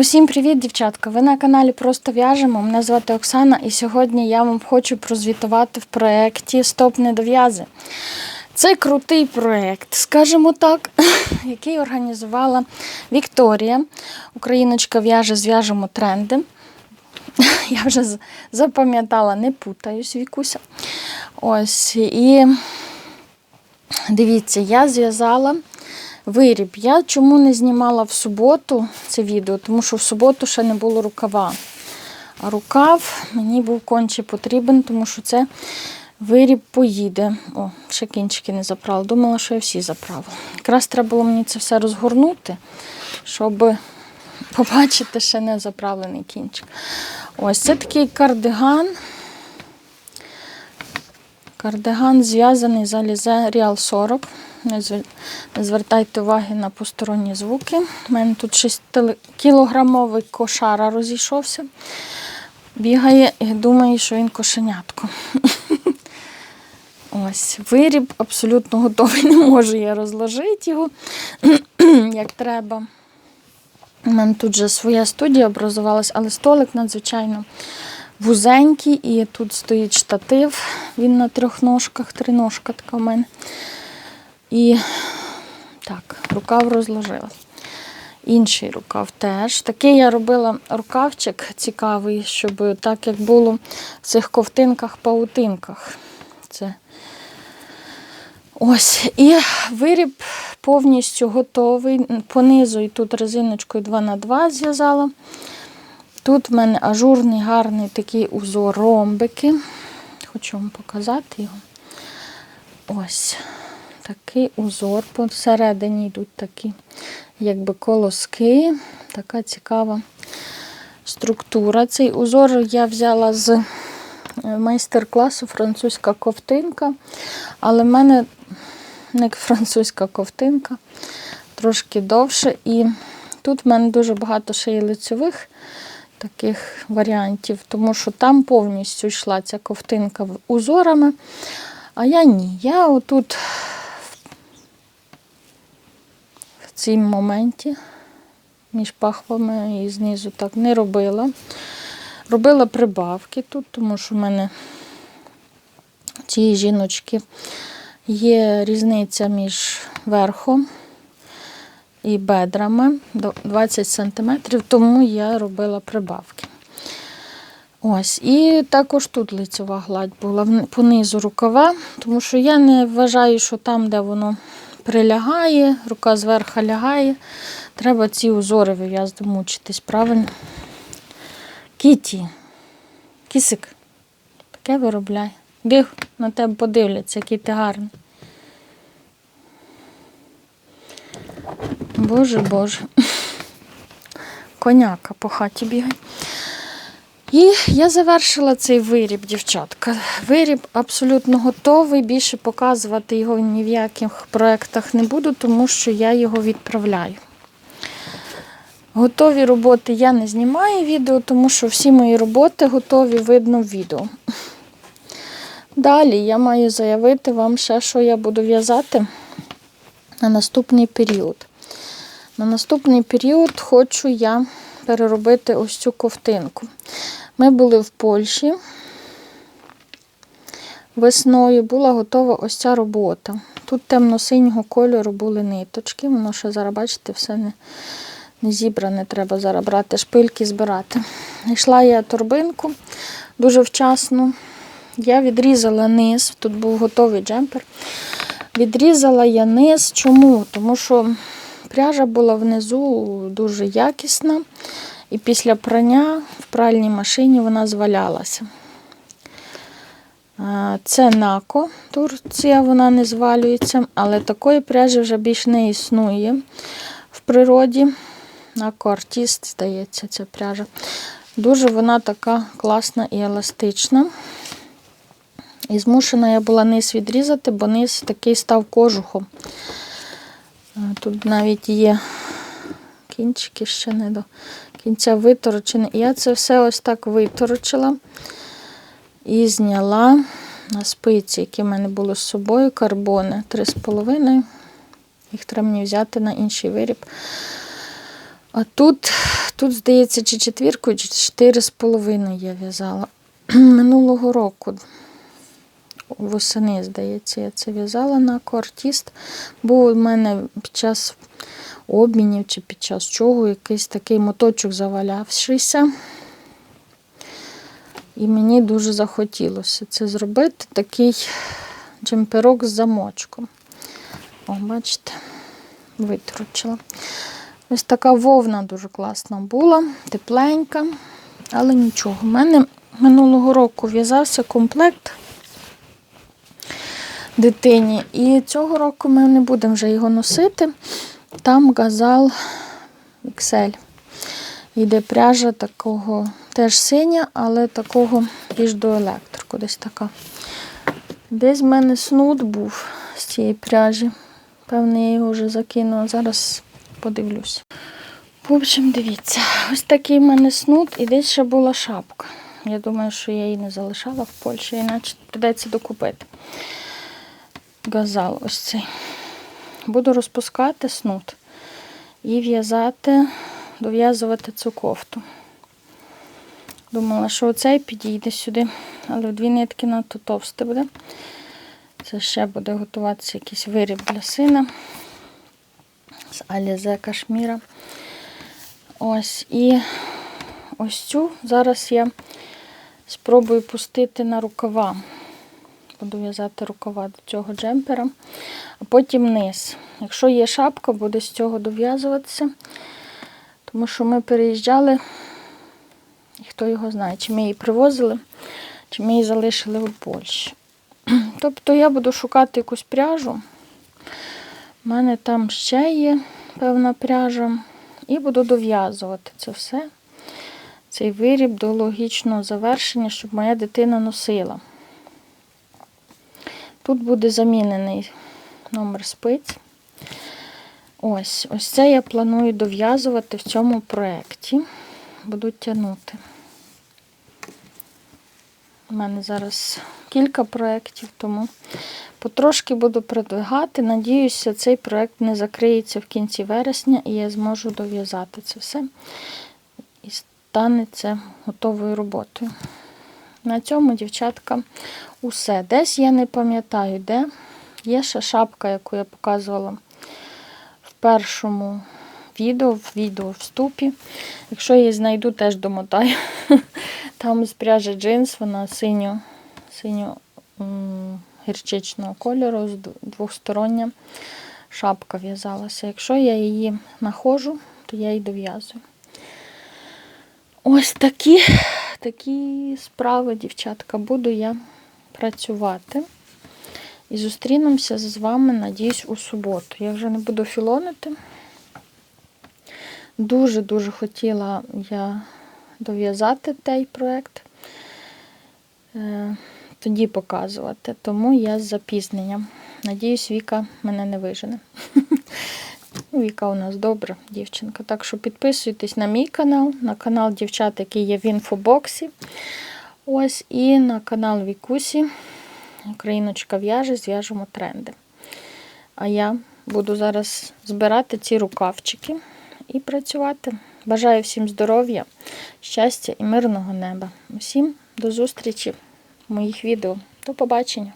Усім привіт, дівчатка! Ви на каналі Просто в'яжемо. Мене звати Оксана, і сьогодні я вам хочу прозвітувати в проєкті Стоп недов'язи. Це крутий проєкт, скажімо так, який організувала Вікторія. Україночка в'яже зв'яжемо тренди. Я вже запам'ятала, не путаюсь, Вікуся. Ось і дивіться, я зв'язала виріб. Я чому не знімала в суботу це відео? Тому що в суботу ще не було рукава. А рукав мені був конче потрібен, тому що це виріб поїде. О, ще кінчики не заправила. Думала, що я всі заправила. Якраз треба було мені це все розгорнути, щоб побачити ще не заправлений кінчик. Ось це такий кардиган. Кардиган зв'язаний з Alize Real 40. Не звертайте уваги на посторонні звуки. У мене тут 6-кілограмовий кошара розійшовся. Бігає і думає, що він кошенятко. Ось, виріб абсолютно готовий. Не можу я розложити його як треба. У мене тут вже своя студія образувалась, але столик надзвичайно вузенький, і тут стоїть штатив. Він на трьох ножках, три ножка така в мене. І так, рукав розложила. Інший рукав теж. Такий я робила рукавчик цікавий, щоб так як було в цих ковтинках-паутинках. Це Ось, і виріб повністю готовий. Понизу і тут резиночкою 2х2 зв'язала. Тут в мене ажурний, гарний такий узор ромбики. Хочу вам показати його. Ось такий узор. Посередині йдуть такі, якби колоски. Така цікава структура. Цей узор я взяла з е, майстер-класу французька ковтинка. Але в мене не французька ковтинка, трошки довше. І тут в мене дуже багато ще є лицьових таких варіантів, тому що там повністю йшла ця ковтинка узорами, а я ні. Я отут цім моменті між пахвами і знизу так не робила. Робила прибавки тут, тому що в мене цієї жіночки є різниця між верхом і бедрами 20 см, тому я робила прибавки. Ось, і також тут лицева гладь була понизу рукава, тому що я не вважаю, що там, де воно прилягає, рука зверху лягає, треба ці узори вив'язати, мучитись, правильно? Кіті, кісик, таке виробляй. Біг на тебе подивляться, який ти гарний. Боже, Боже. Коняка по хаті бігає. І я завершила цей виріб, дівчатка. Виріб абсолютно готовий. Більше показувати його ні в яких проєктах не буду, тому що я його відправляю. Готові роботи я не знімаю відео, тому що всі мої роботи готові видно в відео. Далі я маю заявити вам ще, що я буду в'язати на наступний період. На наступний період хочу я переробити ось цю ковтинку. Ми були в Польщі. Весною була готова ось ця робота. Тут темно-синього кольору були ниточки, воно ще зараз, бачите, все не, не зібране, треба зараз брати шпильки збирати. Йшла я торбинку дуже вчасно. Я відрізала низ, тут був готовий джемпер. Відрізала я низ. Чому? Тому що пряжа була внизу дуже якісна, і після прання в пральній машині вона звалялася. Це Нако, Турція, вона не звалюється, але такої пряжі вже більш не існує в природі. Нако Артіст, здається, ця пряжа. Дуже вона така класна і еластична. І змушена я була низ відрізати, бо низ такий став кожухом. Тут навіть є кінчики ще не до кінця виторочені. Я це все ось так виторочила і зняла на спиці, які в мене були з собою, карбони 3,5. Їх треба мені взяти на інший виріб. А тут Тут, здається, чи четвірку, чи чотири з половиною я в'язала. Минулого року. Восени, здається, я це в'язала на кортіст. Був у мене під час обмінів чи під час чого якийсь такий моточок завалявшийся. І мені дуже захотілося це зробити, такий джемперок з замочком. О, бачите, витручила. Ось така вовна дуже класна була, тепленька, але нічого. У мене минулого року в'язався комплект дитині. І цього року ми не будемо вже його носити. Там газал XL. Йде пряжа такого теж синя, але такого більш до електрику. Десь така. Десь в мене снуд був з цієї пряжі. Певне, я його вже закинула. Зараз подивлюсь. В общем, дивіться, ось такий в мене снуд і десь ще була шапка. Я думаю, що я її не залишала в Польщі, іначе придеться докупити. Газал ось цей. Буду розпускати снуд і в'язати, дов'язувати цю кофту. Думала, що оцей підійде сюди, але дві нитки надто товсте буде. Це ще буде готуватися якийсь виріб для сина з Алізе Кашміра. Ось і ось цю зараз я спробую пустити на рукава. Буду в'язати рукава до цього джемпера, а потім низ. Якщо є шапка, буде з цього дов'язуватися. Тому що ми переїжджали, і хто його знає, чи ми її привозили, чи ми її залишили у Польщі. Тобто я буду шукати якусь пряжу. У мене там ще є певна пряжа. І буду дов'язувати це все, цей виріб до логічного завершення, щоб моя дитина носила. Тут буде замінений номер спиць. Ось, ось це я планую дов'язувати в цьому проєкті. Буду тягнути. У мене зараз кілька проєктів, тому потрошки буду продвигати. Надіюся, цей проєкт не закриється в кінці вересня і я зможу дов'язати це все. І стане це готовою роботою. На цьому, дівчатка, усе. Десь я не пам'ятаю, де. Є ще шапка, яку я показувала в першому відео, в відео вступі. Якщо її знайду, теж домотаю. Там з пряжі джинс, вона синьо, синьо гірчичного кольору, двостороння шапка в'язалася. Якщо я її знаходжу, то я її дов'язую. Ось такі, такі справи, дівчатка, буду я працювати. І зустрінемося з вами, надіюсь, у суботу. Я вже не буду філонити. Дуже-дуже хотіла я дов'язати той проєкт, е, тоді показувати. Тому я з запізненням. Надіюсь, Віка мене не вижене. Ну, Віка у нас добра дівчинка. Так що підписуйтесь на мій канал, на канал дівчат, який є в інфобоксі. Ось, і на канал Вікусі. Україночка в'яже, зв'яжемо тренди. А я буду зараз збирати ці рукавчики і працювати. Бажаю всім здоров'я, щастя і мирного неба. Усім до зустрічі в моїх відео. До побачення!